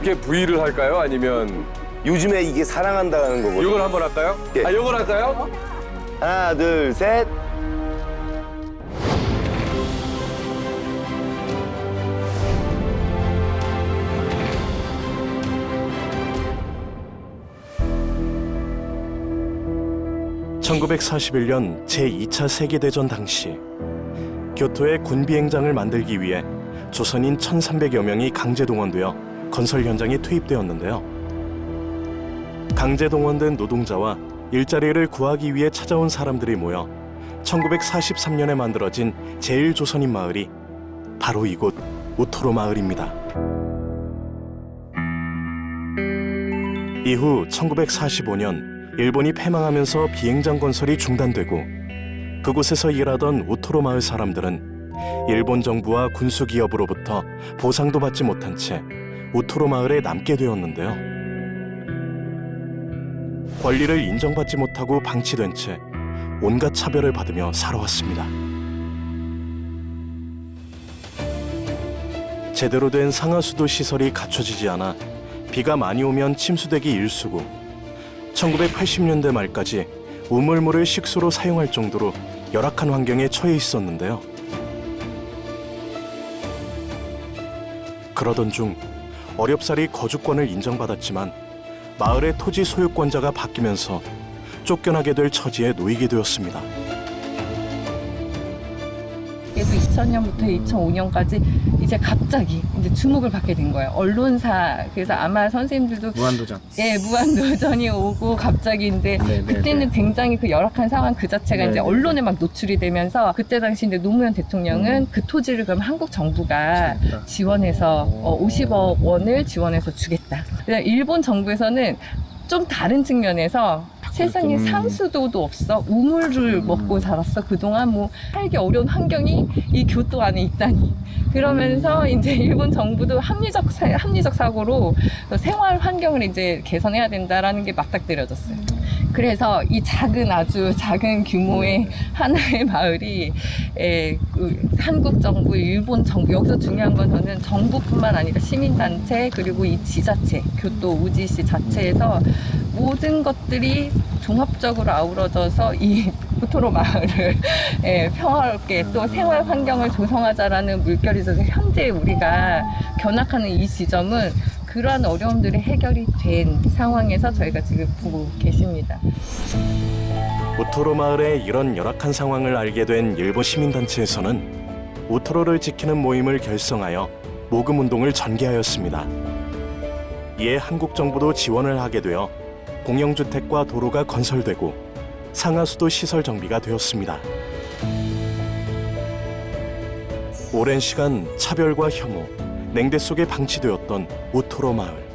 가볍게 부위를 할까요? 아니면 요즘에 이게 사랑한다는 거거든요. 이걸 한번 할까요? 예. 아, 이걸 할까요? 하나, 둘, 셋. (1941년) 제2차 세계대전 당시 교토에 군비행장을 만들기 위해 조선인 (1300여) 명이 강제 동원되어 건설 현장에 투입되었는데요 강제 동원된 노동자와 일자리를 구하기 위해 찾아온 사람들이 모여 1943년에 만들어진 제1조선인 마을이 바로 이곳 우토로 마을입니다. 이후 1945년 일본이 패망하면서 비행장 건설이 중단되고 그곳에서 일하던 우토로 마을 사람들은 일본 정부와 군수 기업으로부터 보상도 받지 못한 채 우토로 마을에 남게 되었는데요. 권리를 인정받지 못하고 방치된 채 온갖 차별을 받으며 살아왔습니다. 제대로 된 상하수도 시설이 갖춰지지 않아 비가 많이 오면 침수되기 일쑤고 1980년대 말까지 우물물을 식수로 사용할 정도로 열악한 환경에 처해 있었는데요. 그러던 중 어렵사리 거주권을 인정받았지만 마을의 토지 소유권자가 바뀌면서 쫓겨나게 될 처지에 놓이게 되었습니다. 2000년부터 2005년까지 이제 갑자기 이제 주목을 받게 된 거예요. 언론사. 그래서 아마 선생님들도 무한도전. 예, 무한도전이 오고 갑자기 이제 네, 네, 그때는 굉장히 그 열악한 상황 그 자체가 네, 이제 네. 언론에 막 노출이 되면서 그때 당시 이제 노무현 대통령은 그 토지를 그럼 한국 정부가 주겠다. 지원해서 어, 50억 원을 지원해서 주겠다. 일본 정부에서는 좀 다른 측면에서 세상에 음. 상수도도 없어. 우물을 먹고 살았어. 그동안 뭐 살기 어려운 환경이 이 교토 안에 있다니. 그러면서 이제 일본 정부도 합리적 사, 합리적 사고로 생활 환경을 이제 개선해야 된다라는 게 맞닥뜨려졌어요. 그래서 이 작은 아주 작은 규모의 하나의 마을이 에, 그 한국 정부, 일본 정부 여기서 중요한 건 저는 정부뿐만 아니라 시민단체 그리고 이 지자체, 교토 우지시 자체에서 모든 것들이 종합적으로 아우러져서 이 우토로 마을을 예, 평화롭게 또 생활 환경을 조성하자라는 물결이 있어서 현재 우리가 견학하는 이 지점은 그러한 어려움들이 해결이 된 상황에서 저희가 지금 보고 계십니다. 우토로 마을의 이런 열악한 상황을 알게 된 일본 시민단체에서는 우토로를 지키는 모임을 결성하여 모금 운동을 전개하였습니다. 이에 한국 정부도 지원을 하게 되어 공영주택과 도로가 건설되고 상하수도 시설 정비가 되었습니다. 오랜 시간 차별과 혐오, 냉대 속에 방치되었던 우토로 마을.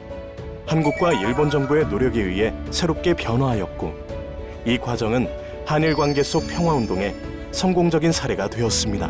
한국과 일본 정부의 노력에 의해 새롭게 변화하였고 이 과정은 한일 관계 속 평화 운동의 성공적인 사례가 되었습니다.